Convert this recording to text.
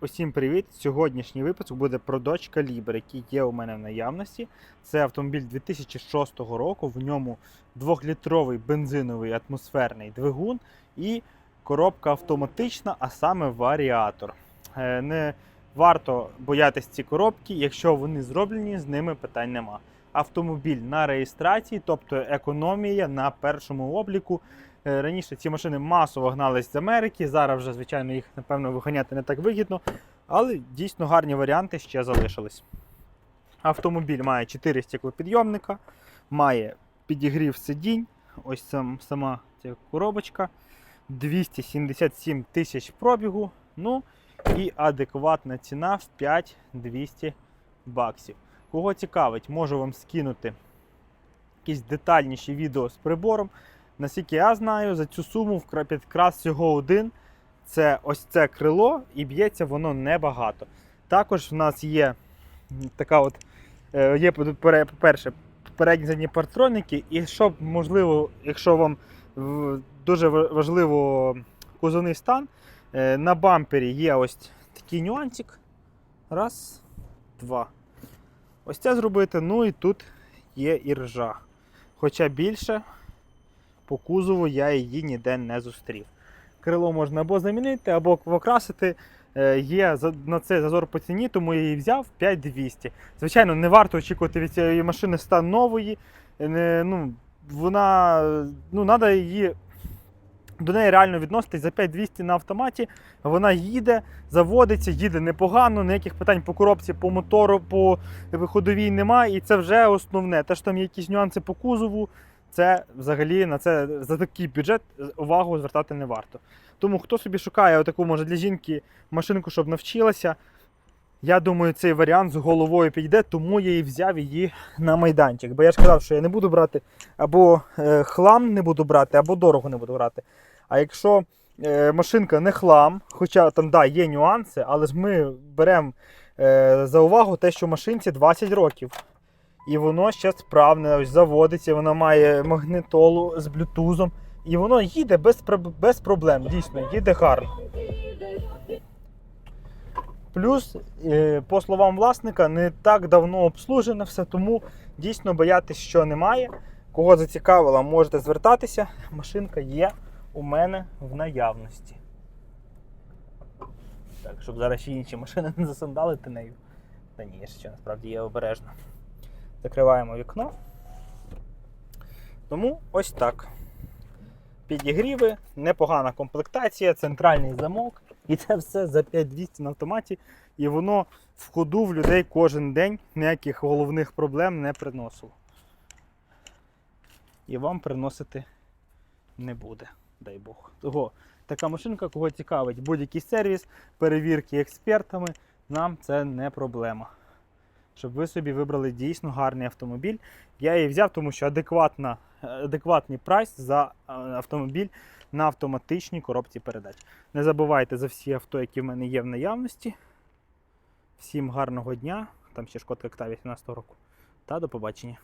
Усім привіт! Сьогоднішній випуск буде про Dodge Caliber, який є у мене в наявності. Це автомобіль 2006 року. В ньому 2-літровий бензиновий атмосферний двигун і коробка автоматична, а саме варіатор. Е, Не варто боятись ці коробки, якщо вони зроблені, з ними питань нема. Автомобіль на реєстрації, тобто економія на першому обліку. Е, Раніше ці машини масово гнались з Америки. Зараз вже, звичайно, їх напевно виганяти не так вигідно, але дійсно гарні варіанти ще залишились. Автомобіль має 4 стеклопідйомника, має підігрів сидінь. Ось сам, сама ця коробочка. 277 тисяч пробігу. Ну і адекватна ціна в 5200 баксів. Кого цікавить, можу вам скинути якісь детальніші відео з прибором. Наскільки я знаю, за цю суму підкрас всього один. Це ось це крило, і б'ється воно небагато. Також в нас є така от, е, є по-перше, передні задні партроники, і щоб, можливо, якщо вам дуже важливо кузовний стан, е, на бампері є ось такий нюансик. Раз, два. Ось це зробити. Ну і тут є і ржа. Хоча більше по кузову я її ніде не зустрів. Крило можна або замінити, або покрасити. Е, Є на це зазор по ціні, тому я її взяв 5200. Звичайно, не варто очікувати від цієї машини стан нової. Е, ну, вона, ну, треба її до неї реально відноситись за 5200 на автоматі. Вона їде, заводиться, їде непогано, ніяких питань по коробці, по мотору, по ходовій немає. І це вже основне. Те, що там є якісь нюанси по кузову, це взагалі на це за такий бюджет увагу звертати не варто. Тому хто собі шукає таку, може, для жінки машинку, щоб навчилася, я думаю, цей варіант з головою підійде, тому я і взяв її на майданчик. Бо я ж казав, що я не буду брати або е, хлам не буду брати, або дорого не буду брати. А якщо е, машинка не хлам, хоча там да, є нюанси, але ж ми беремо е, за увагу те, що машинці 20 років. І воно ще справне, ось заводиться, воно має магнитолу з блютузом. І воно їде без, без проблем, дійсно, їде гарно. Плюс, е, по словам власника, не так давно обслужено все, тому дійсно боятись, що немає. Кого зацікавило, можете звертатися. Машинка є у мене в наявності. Так, щоб зараз ще інші машини не засандалити нею. Та ні, ще насправді є обережно. Закриваємо вікно. Тому ось так. Підігріви, непогана комплектація, центральний замок. І це все за 5200 на автоматі. І воно в ходу в людей кожен день ніяких головних проблем не приносило. І вам приносити не буде, дай Бог. Того, така машинка, кого цікавить будь-який сервіс, перевірки експертами, нам це не проблема. Щоб ви собі вибрали дійсно гарний автомобіль. Я її взяв, тому що адекватна, адекватний прайс за е, автомобіль на автоматичній коробці передач. Не забувайте за всі авто, які в мене є в наявності. Всім гарного дня. Там ще Octavia 18 року. Та до побачення.